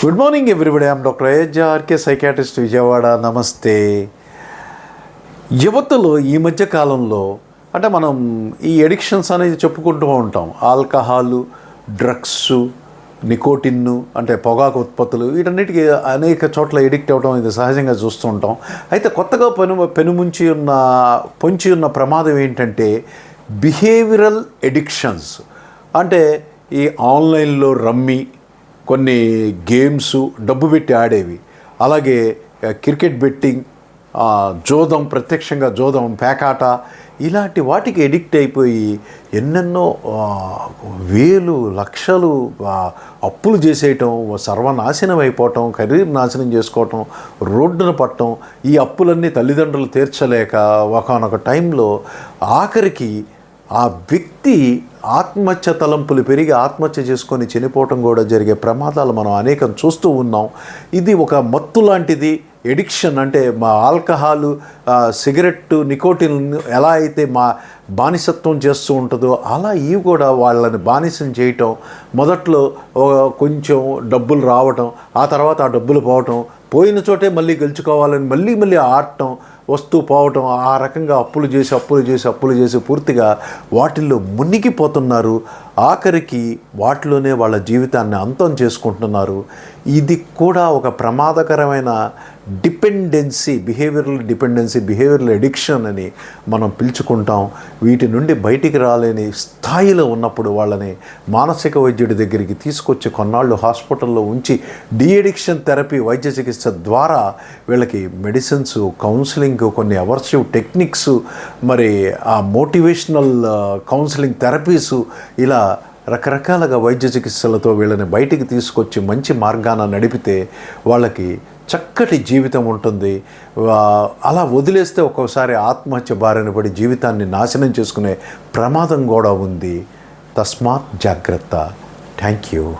Good morning everybody I'm doctor Ayodhya R K psychiatrist Vijayawada. నమస్తే. యువతలో ఈ మధ్య కాలంలో అంటే మనం ఈ ఎడిక్షన్స్ అనేది చెప్పుకుంటూ ఉంటాం. ఆల్కహాలు డ్రగ్స్ నికోటిన్ను అంటే పొగాకు ఉత్పత్తులు వీటన్నిటికీ అనేక చోట్ల ఎడిక్ట్ అవ్వడం ఇది సహజంగా చూస్తూ ఉంటాం. అయితే కొత్తగా పెను పెనుముంచి ఉన్న పొంచి ఉన్న ప్రమాదం ఏంటంటే బిహేవియరల్ ఎడిక్షన్స్ అంటే ఈ ఆన్లైన్లో రమ్మి కొన్ని గేమ్స్ డబ్బు పెట్టి ఆడేవి. అలాగే క్రికెట్ బెట్టింగ్ జోదం ప్రత్యక్షంగా జోదం పేకాట ఇలాంటి వాటికి ఎడిక్ట్ అయిపోయి ఎన్నెన్నో వేలు లక్షలు అప్పులు చేసేయటం సర్వనాశనం అయిపోవటం కెరీర్ నాశనం చేసుకోవటం రోడ్డున పట్టడం ఈ అప్పులన్నీ తల్లిదండ్రులు తీర్చలేక ఒకనొక టైంలో ఆఖరికి ఆ వ్యక్తి ఆత్మహత్య తలంపులు పెరిగి ఆత్మహత్య చేసుకొని చనిపోవటం కూడా జరిగే ప్రమాదాలు మనం అనేకం చూస్తూ ఉన్నాం. ఇది ఒక మత్తు లాంటిది. ఎడిక్షన్ అంటే మా ఆల్కహాలు సిగరెట్టు సిగరెట్ నికోటిన్ ఎలా అయితే మా బానిసత్వం చేస్తూ ఉంటుందో అలా ఇవి కూడా వాళ్ళని బానిసం చేయటం మొదట్లో కొంచెం డబ్బులు రావటం ఆ తర్వాత ఆ డబ్బులు పోవటం పోయిన చోటే మళ్ళీ గెలుచుకోవాలని మళ్ళీ మళ్ళీ ఆడటం వస్తూ పోవటం ఆ రకంగా అప్పులు చేసి అప్పులు చేసి అప్పులు చేసి పూర్తిగా వాటిల్లో మునిగిపోతున్నారు. ఆఖరికి వాటిలోనే వాళ్ళ జీవితాన్ని అంతం చేసుకుంటున్నారు. ఇది కూడా ఒక ప్రమాదకరమైన dependency behavioural dependency behavioural addiction అని మనం పిలుచుకుంటాం. వీటి నుండి బయటికి రాలేని స్థాయిలో ఉన్నప్పుడు వాళ్ళని మానసిక వైద్యుడి దగ్గరికి తీసుకొచ్చి కొన్నాళ్ళు హాస్పిటల్లో ఉంచి డిఎడిక్షన్ థెరపీ వైద్య చికిత్స ద్వారా వీళ్ళకి మెడిసిన్స్ కౌన్సిలింగ్ కొన్ని అవర్సివ్ టెక్నిక్స్ మరి ఆ మోటివేషనల్ కౌన్సిలింగ్ థెరపీస్ ఇలా రకరకాలుగా వైద్య చికిత్సలతో వీళ్ళని బయటికి తీసుకొచ్చి మంచి మార్గాన నడిపితే వాళ్ళకి చక్కటి జీవితం ఉంటుంది. అలా వదిలేస్తే ఒక్కోసారి ఆత్మహత్య బారిన పడి జీవితాన్ని నాశనం చేసుకునే ప్రమాదం కూడా ఉంది. తస్మాత్ జాగ్రత్త. Thank you.